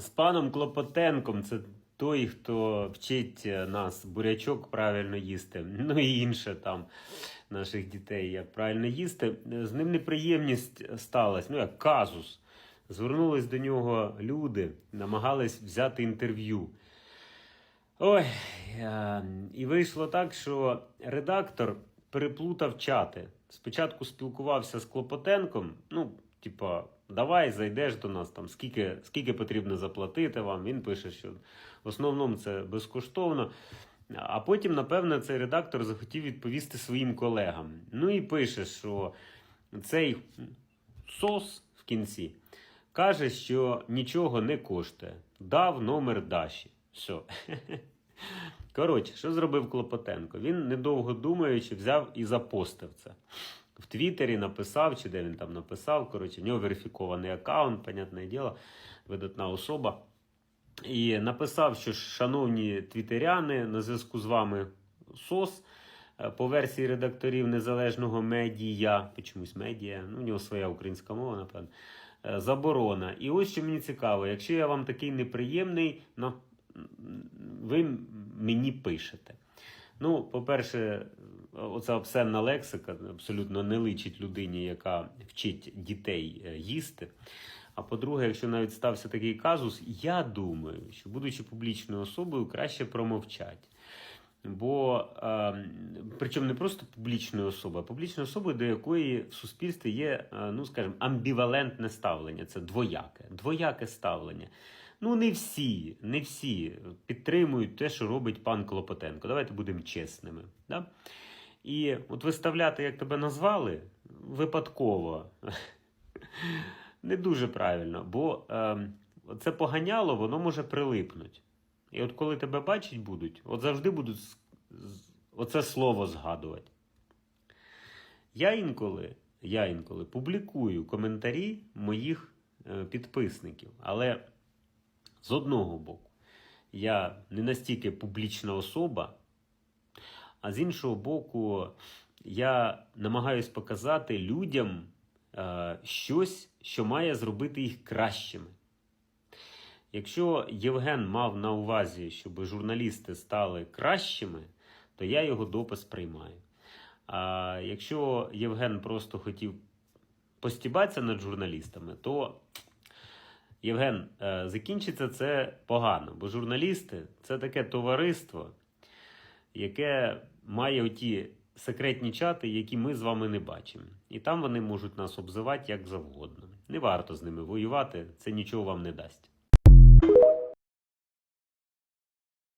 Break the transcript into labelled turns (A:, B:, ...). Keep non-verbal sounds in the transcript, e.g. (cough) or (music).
A: з паном Клопотенком. Це той, хто вчить нас бурячок правильно їсти. Ну і інше там наших дітей, як правильно їсти. З ним неприємність сталася, ну як казус. Звернулись до нього люди, намагались взяти інтерв'ю. Ой, е, і вийшло так, що редактор переплутав чати. Спочатку спілкувався з Клопотенком. Ну, типа, давай зайдеш до нас, там скільки, скільки потрібно заплатити вам. Він пише, що в основному це безкоштовно. А потім, напевно, цей редактор захотів відповісти своїм колегам. Ну і пише, що цей сос в кінці каже, що нічого не коштує. Дав номер Даші. Все. (laughs) Коротше, що зробив Клопотенко? Він, недовго думаючи, взяв і запостив це. В Твіттері написав, чи де він там написав. Коротше, в нього верифікований аккаунт, понятне діло, видатна особа. І написав, що шановні твітеряни, на зв'язку з вами СОС. е, По версії редакторів незалежного медіа, чомусь медіа, ну, у нього своя українська мова, напевно, е, заборона. І ось що мені цікаво, якщо я вам такий неприємний, ну, ви мені пишете. Ну, по-перше, оця обсенна лексика абсолютно не личить людині, яка вчить дітей е, їсти. А по-друге, якщо навіть стався такий казус, я думаю, що будучи публічною особою, краще промовчать. Бо е, причому не просто публічною особою, а публічною особою, до якої в суспільстві є, е, ну скажімо, амбівалентне ставлення. Це двояке, двояке ставлення. Ну, не всі, не всі підтримують те, що робить пан Клопотенко. Давайте будемо чесними. Да? І от виставляти, як тебе назвали, випадково (laughs) не дуже правильно, бо е, це поганяло, воно може прилипнути. І от коли тебе бачить будуть, от завжди будуть оце слово згадувати. Я інколи, я інколи публікую коментарі моїх е, підписників, але з одного боку, я не настільки публічна особа, а з іншого боку, я намагаюсь показати людям е, щось, що має зробити їх кращими. Якщо Євген мав на увазі, щоб журналісти стали кращими, то я його допис приймаю. А якщо Євген просто хотів постібатися над журналістами, то Євген, е, закінчиться це погано, бо журналісти це таке товариство, яке має оті секретні чати, які ми з вами не бачимо. І там вони можуть нас обзивати як завгодно. Не варто з ними воювати, це нічого вам не дасть.